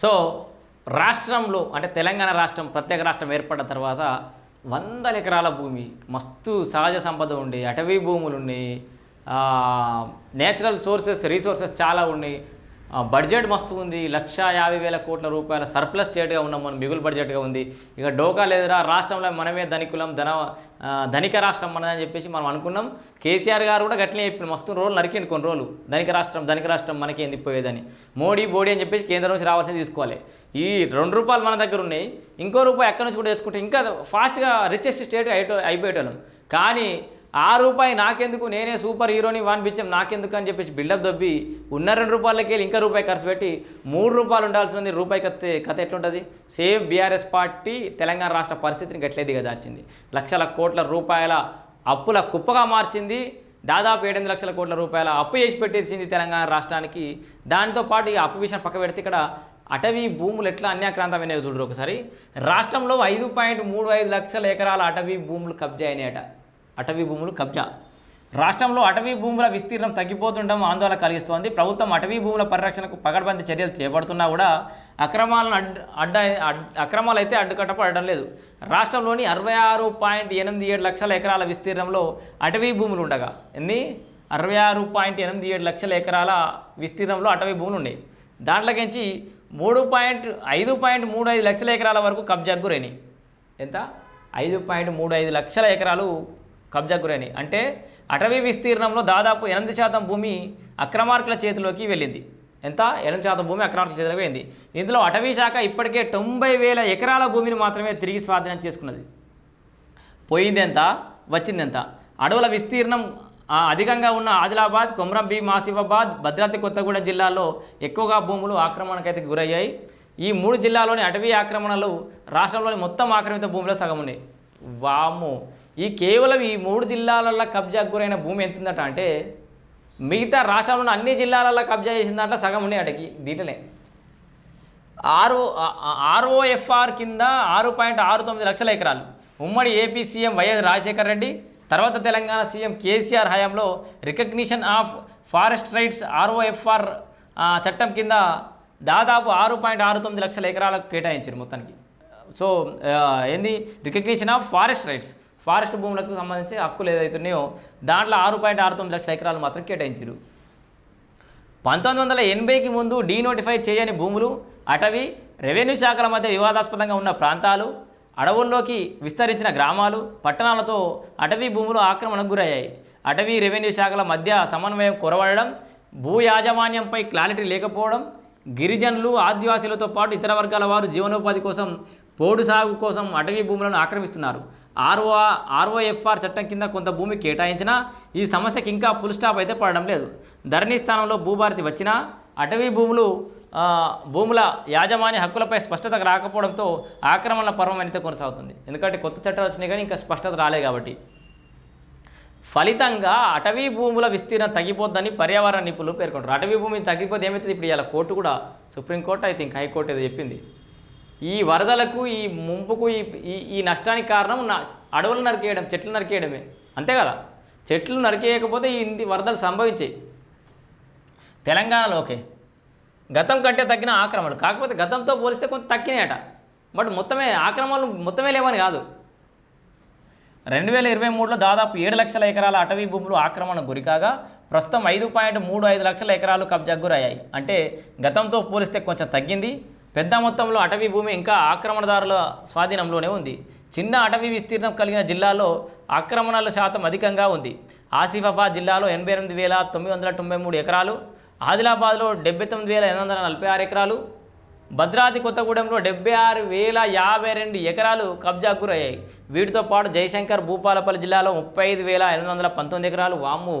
So రాష్ట్రంలో అంటే తెలంగాణ రాష్ట్రం ప్రత్యేక రాష్ట్రం ఏర్పడిన తర్వాత వందల ఎకరాల భూమి మస్తు సహజ సంపద ఉండి అటవీ భూములు ఉన్నాయి నేచురల్ సోర్సెస్ రీసోర్సెస్ చాలా ఉన్నాయి బడ్జెట్ మస్తు ఉంది. లక్ష యాభై వేల కోట్ల రూపాయల సర్ప్లస్ స్టేట్గా ఉన్నాం మనం. మిగులు బడ్జెట్గా ఉంది. ఇక డోకా లేదురా. రాష్ట్రంలో మనమే ధనికులం ధన ధనిక రాష్ట్రం మనదని చెప్పేసి మనం అనుకున్నాం. కేసీఆర్ గారు కూడా గట్లనే చెప్పిన మస్తు రోజులు నరికిండు కొన్ని రోజులు ధనిక రాష్ట్రం ధనిక రాష్ట్రం మనకి ఎందుకు పోయేదని. మోడీ బోడీ అని చెప్పేసి కేంద్రం నుంచి రావాల్సింది తీసుకోవాలి. ఈ రెండు రూపాయలు మన దగ్గర ఉన్నాయి. ఇంకో రూపాయి ఎక్కడి నుంచి కూడా తెచ్చుకుంటే ఇంకా ఫాస్ట్గా రిచెస్ట్ స్టేట్ అయిపో అయిపోయేటోళ్ళం. కానీ ఆ రూపాయి నాకెందుకు? నేనే సూపర్ హీరోని వాన్ బిచ్చం నాకెందుకు అని చెప్పేసి బిల్డప్ దొబ్బి ఉన్న రెండు రూపాయలకి వెళ్ళి ఇంకా రూపాయి ఖర్చు పెట్టి మూడు రూపాయలు ఉండాల్సింది రూపాయి కత్తి కథ ఎట్లుంటుంది? సేమ్ బీఆర్ఎస్ పార్టీ తెలంగాణ రాష్ట్ర పరిస్థితిని గట్లేదిగా దార్చింది. లక్షల కోట్ల రూపాయల అప్పుల కుప్పగా మార్చింది. దాదాపు ఏడెనిమిది లక్షల కోట్ల రూపాయల అప్పు చేసి పెట్టేసింది తెలంగాణ రాష్ట్రానికి. దాంతో పాటు ఈ అప్పు విషయం పక్క పెడితే ఇక్కడ అటవీ భూములు ఎట్లా అన్యాక్రాంతమైనవి చూడరు ఒకసారి. రాష్ట్రంలో ఐదు పాయింట్ మూడు ఐదు లక్షల ఎకరాల అటవీ భూములు కబ్జా అయినాయట. అటవీ భూములు కబ్జా. రాష్ట్రంలో అటవీ భూముల విస్తీర్ణం తగ్గిపోతుండడం ఆందోళన కలిగిస్తోంది. ప్రభుత్వం అటవీ భూముల పరిరక్షణకు పగడబంది చర్యలు చేపడుతున్నా కూడా అక్రమాలను అడ్ అడ్డ అక్రమాలు అయితే అడ్డుకట్టపడడం లేదు. రాష్ట్రంలోని అరవై ఆరు పాయింట్ ఎనిమిది ఏడు లక్షల ఎకరాల విస్తీర్ణంలో అటవీ భూములు ఉండగా ఎన్ని? అరవై ఆరు పాయింట్ ఎనిమిది ఏడు లక్షల ఎకరాల విస్తీర్ణంలో అటవీ భూములు ఉన్నాయి. దాంట్లోకించి మూడు పాయింట్ ఐదు పాయింట్ మూడు ఐదు లక్షల ఎకరాల వరకు కబ్జాకు గురైనాయి. ఎంత? ఐదు పాయింట్ మూడు ఐదు లక్షల ఎకరాలు కబ్జాకు గురైన అంటే అటవీ విస్తీర్ణంలో దాదాపు ఎనిమిది శాతం భూమి అక్రమార్కుల చేతిలోకి వెళ్ళింది. ఎంత? ఎనిమిది శాతం భూమి అక్రమార్కుల చేతిలోకి వెళ్ళింది. ఇందులో అటవీ శాఖ ఇప్పటికే తొంభై వేల ఎకరాల భూమిని మాత్రమే తిరిగి స్వాధీనం చేసుకున్నది. పోయింది ఎంత? వచ్చింది ఎంత? అడవుల విస్తీర్ణం అధికంగా ఉన్న ఆదిలాబాద్ కొమరంభీం మాసిఫాబాద్ భద్రాద్రి కొత్తగూడెం జిల్లాల్లో ఎక్కువగా భూములు ఆక్రమణకైతే గురయ్యాయి. ఈ మూడు జిల్లాలోని అటవీ ఆక్రమణలు రాష్ట్రంలోని మొత్తం ఆక్రమిత భూమిలో సగం ఉన్నాయి. వాము ఈ కేవలం ఈ మూడు జిల్లాలలో కబ్జాకు గురైన భూమి ఎంత ఉందట అంటే మిగతా రాష్ట్రంలో అన్ని జిల్లాలలో కబ్జా చేసిన దాంట్లో సగం ఉన్నాయి అటకి దీంట్లోనే. ఆర్ఓ ఆర్ఓఎఫ్ఆర్ కింద ఆరు పాయింట్ ఆరు తొమ్మిది లక్షల ఎకరాలు. ఉమ్మడి AP CM YS Rajasekhara Reddy తర్వాత తెలంగాణ సీఎం కేసీఆర్ హయాంలో recognition of forest rights ROFR చట్టం కింద దాదాపు ఆరు పాయింట్ ఆరు తొమ్మిది లక్షల ఎకరాలకు కేటాయించారు మొత్తానికి. సో ఏంది? Recognition of forest rights. Forest భూములకు సంబంధించి హక్కులు ఏదైతున్నాయో దాంట్లో ఆరు పాయింట్ ఆరు తొమ్మిది లక్షల ఎకరాలు మాత్రం కేటాయించారు. పంతొమ్మిది వందల ఎనభైకి ముందు డీనోటిఫై చేయని భూములు అటవీ రెవెన్యూ శాఖల మధ్య వివాదాస్పదంగా ఉన్న ప్రాంతాలు అడవుల్లోకి విస్తరించిన గ్రామాలు పట్టణాలతో అటవీ భూములు ఆక్రమణకు గురయ్యాయి. అటవీ రెవెన్యూ శాఖల మధ్య సమన్వయం కొరవడడం భూ యాజమాన్యంపై క్లారిటీ లేకపోవడం గిరిజనులు ఆదివాసీలతో పాటు ఇతర వర్గాల వారు జీవనోపాధి కోసం పోడు సాగు కోసం అటవీ భూములను ఆక్రమిస్తున్నారు. ఆర్ఓ ఆర్ఓఎఫ్ఆర్ చట్టం కింద కొంత భూమి కేటాయించినా ఈ సమస్యకి ఇంకా ఫుల్ స్టాప్ అయితే పడడం లేదు. ధరణి స్థానంలో భూభారతి వచ్చినా అటవీ భూములు భూముల యాజమాన్య హక్కులపై స్పష్టత రాకపోవడంతో ఆక్రమణల పర్వం అయితే కొనసాగుతుంది. ఎందుకంటే కొత్త చట్టాలు వచ్చినాయి కానీ ఇంకా స్పష్టత రాలేదు కాబట్టి. ఫలితంగా అటవీ భూముల విస్తీర్ణం తగ్గిపోద్దని పర్యావరణ నిపుణులు పేర్కొంటారు అటవీ భూమి తగ్గిపోతే ఏమవుతుంది? ఇప్పుడు ఇలా కోర్టు కూడా సుప్రీంకోర్టు అయితే ఇంకా హైకోర్టు ఏదో చెప్పింది. ఈ వరదలకు ఈ ముంపుకు ఈ ఈ- ఈ నష్టానికి కారణం నా అడవులు నరికేయడం చెట్లు నరికేయడమే. అంతే కదా? చెట్లు నరికేయకపోతే ఈ వరదలు సంభవించాయి. తెలంగాణలో ఓకే. గతం కంటే తగ్గిన ఆక్రమణలు. కాకపోతే గతంతో పోలిస్తే కొంత తగ్గినాయట. బట్ మొత్తమే ఆక్రమణలు మొత్తమే లేవని కాదు. రెండు వేల ఇరవై మూడులో దాదాపు ఏడు లక్షల ఎకరాల అటవీ భూములు ఆక్రమణ గురికాగా ప్రస్తుతం ఐదు పాయింట్ మూడు ఐదు లక్షల ఎకరాలు కబ్జాకు గురయ్యాయి. అంటే గతంతో పోలిస్తే కొంచెం తగ్గింది. పెద్ద మొత్తంలో అటవీ భూమి ఇంకా ఆక్రమణదారుల స్వాధీనంలోనే ఉంది. చిన్న అటవీ విస్తీర్ణం కలిగిన జిల్లాలో ఆక్రమణల శాతం అధికంగా ఉంది. ఆసిఫాబాద్ జిల్లాలో ఎనభై ఎనిమిది వేల తొమ్మిది వందల తొంభై మూడు ఎకరాలు ఆదిలాబాద్లో డెబ్బై తొమ్మిది వేల ఎనిమిది వందల నలభై ఆరు ఎకరాలు భద్రాద్రి కొత్తగూడెంలో డెబ్బై ఆరు వేల యాభై రెండు ఎకరాలు కబ్జాకు గురయ్యాయి. వీటితో పాటు జయశంకర్ భూపాలపల్లి జిల్లాలో ముప్పై ఐదు వేల ఎనిమిది వందల పంతొమ్మిది ఎకరాలు వాము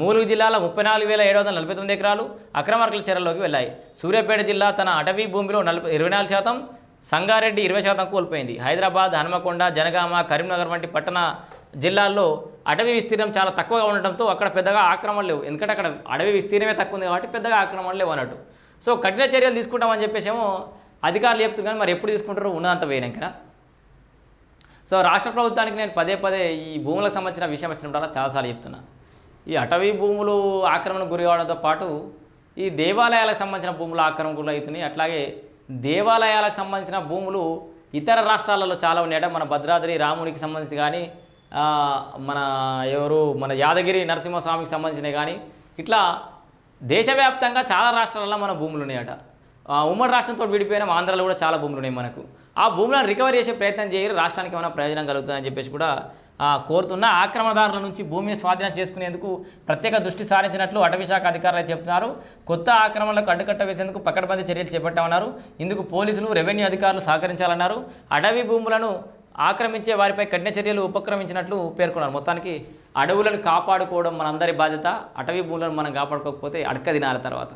మూలుగు జిల్లాలో ముప్పై నాలుగు వేల ఏడు వందల నలభై తొమ్మిది ఎకరాలు అక్రమార్కుల చెరలోకి వెళ్ళాయి. సూర్యాపేట జిల్లా తన అటవీ భూమిలో నలభై ఇరవై నాలుగు శాతం సంగారెడ్డి ఇరవై శాతం కోల్పోయింది. హైదరాబాద్ హనుమకొండ జనగామ కరీంనగర్ వంటి పట్టణ జిల్లాల్లో అటవీ విస్తీర్ణం చాలా తక్కువగా ఉండటంతో అక్కడ పెద్దగా ఆక్రమణ లేవు. ఎందుకంటే అక్కడ అడవి విస్తీర్ణమే తక్కువ ఉంది కాబట్టి పెద్దగా ఆక్రమణ లేవు అన్నట్టు. సో కఠిన చర్యలు తీసుకుంటామని చెప్పేసేమో అధికారులు చెప్తున్నారు. కానీ మరి ఎప్పుడు తీసుకుంటారో ఉన్నదంత వేయనాక సో రాష్ట్ర ప్రభుత్వానికి నేను పదే పదే ఈ భూములకు సంబంధించిన విషయం వచ్చినప్పుడల్లా చాలాసార్లు చెప్తున్నాను ఈ అటవీ భూములు ఆక్రమణకు గురి కావడంతో పాటు ఈ దేవాలయాలకు సంబంధించిన భూములు ఆక్రమణ కూడా అవుతున్నాయి. అట్లాగే దేవాలయాలకు సంబంధించిన భూములు ఇతర రాష్ట్రాలలో చాలా ఉన్నాయట మన భద్రాద్రి రామునికి సంబంధించి కానీ మన ఎవరు మన యాదగిరి నరసింహస్వామికి సంబంధించినవి కానీ ఇట్లా దేశవ్యాప్తంగా చాలా రాష్ట్రాలలో మన భూములు ఉన్నాయట. ఉమ్మడి రాష్ట్రంతో విడిపోయిన ఆంధ్రాలో కూడా చాలా భూములు ఉన్నాయి మనకు. ఆ భూములను రికవరీ చేసే ప్రయత్నం చేయరు. రాష్ట్రానికి ఏమైనా ప్రయోజనం కలుగుతుందని చెప్పేసి కూడా కోరుతున్న ఆక్రమణదారుల నుంచి భూమిని స్వాధీనం చేసుకునేందుకు ప్రత్యేక దృష్టి సారించినట్లు అటవీ శాఖ అధికారులు చెప్తున్నారు కొత్త ఆక్రమణలకు అడ్డుకట్ట వేసేందుకు పకడ్బందీ చర్యలు చేపట్టామన్నారు. ఇందుకు పోలీసులు రెవెన్యూ అధికారులు సహకరించాలన్నారు. అటవీ భూములను ఆక్రమించే వారిపై కఠిన చర్యలు ఉపక్రమించినట్లు పేర్కొన్నారు. మొత్తానికి అడవులను కాపాడుకోవడం మనందరి బాధ్యత. అటవీ భూములను మనం కాపాడుకోకపోతే అడక దినాల తర్వాత.